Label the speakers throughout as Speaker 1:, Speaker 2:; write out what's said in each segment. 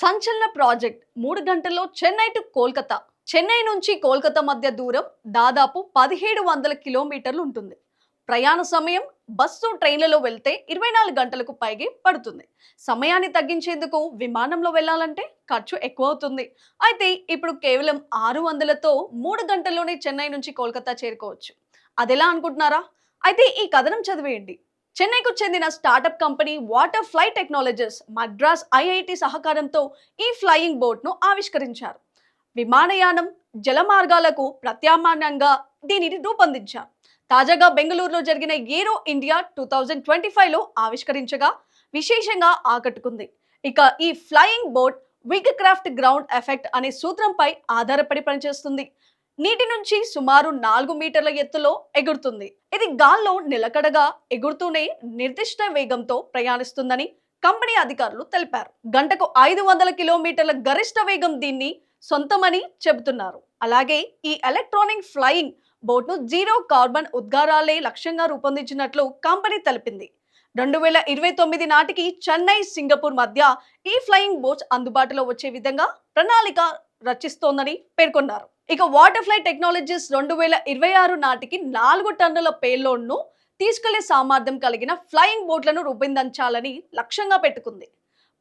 Speaker 1: సంచలన ప్రాజెక్ట్. మూడు గంటల్లో చెన్నై టు కోల్కతా. చెన్నై నుంచి కోల్కతా మధ్య దూరం దాదాపు పదిహేడు వందల కిలోమీటర్లు ఉంటుంది. ప్రయాణ సమయం బస్సు ట్రైన్లలో వెళ్తే ఇరవై నాలుగు గంటలకు పైగే పడుతుంది. సమయాన్ని తగ్గించేందుకు విమానంలో వెళ్ళాలంటే ఖర్చు ఎక్కువ అవుతుంది. అయితే ఇప్పుడు కేవలం ఆరు వందలతో మూడు గంటల్లోనే చెన్నై నుంచి కోల్కతా చేరుకోవచ్చు. అదెలా అనుకుంటున్నారా? అయితే ఈ కథనం చదివేయండి. చెన్నైకు చెందిన startup company Water Fly Technologies Madras IIT సహకారంతో ఈ ఫ్లయింగ్ బోట్ను ఆవిష్కరించారు. విమానయానం జల మార్గాలకు ప్రత్యామ్నాయంగా దీనిని రూపొందించారు. తాజాగా బెంగళూరులో జరిగిన aero India two thousand twenty ఫైవ్లో ఆవిష్కరించగా విశేషంగా ఆకట్టుకుంది. ఇక ఈ flying boat wig craft ground effect అనే సూత్రంపై ఆధారపడి పనిచేస్తుంది. నీటి నుంచి సుమారు నాలుగు మీటర్ల ఎత్తులో ఎగురుతుంది. ఇది గాల్లో నిలకడగా ఎగురుతూనే నిర్దిష్ట వేగంతో ప్రయాణిస్తుందని కంపెనీ అధికారులు తెలిపారు. గంటకు ఐదు వందల కిలోమీటర్ల గరిష్ట వేగం దీన్ని సొంతమని చెబుతున్నారు. అలాగే ఈ ఎలక్ట్రానిక్ ఫ్లయింగ్ బోట్ను జీరో కార్బన్ ఉద్గారాలే లక్ష్యంగా రూపొందించినట్లు కంపెనీ తెలిపింది. రెండు వేల ఇరవై తొమ్మిది నాటికి చెన్నై సింగపూర్ మధ్య ఈ ఫ్లయింగ్ బోట్స్ అందుబాటులో వచ్చే విధంగా ప్రణాళిక రచిస్తోందని పేర్కొన్నారు. ఇక వాటర్ ఫ్లై టెక్నాలజీస్ రెండు వేల ఇరవై ఆరు నాటికి నాలుగు టన్నుల పేలోడ్ను తీసుకెళ్ళే సామర్థ్యం కలిగిన ఫ్లయింగ్ బోట్లను రూపొందించాలని లక్ష్యంగా పెట్టుకుంది.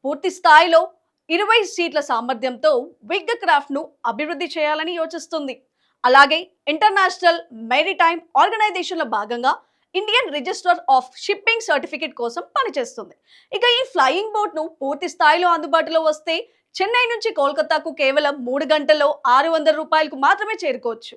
Speaker 1: పూర్తి స్థాయిలో ఇరవై సీట్ల సామర్థ్యంతో విగ్ క్రాఫ్ట్ను అభివృద్ధి చేయాలని యోచిస్తుంది. అలాగే ఇంటర్నేషనల్ మెరిటైమ్ ఆర్గనైజేషన్లో భాగంగా Indian register of shipping certificate కోసం పనిచేస్తుంది. ఇక ఈ ఫ్లయింగ్ బోట్ను పూర్తి స్థాయిలో అందుబాటులో వస్తే చెన్నై నుంచి కోల్కతాకు కేవలం మూడు గంటల్లో ఆరు వందల రూపాయలకు మాత్రమే చేరుకోవచ్చు.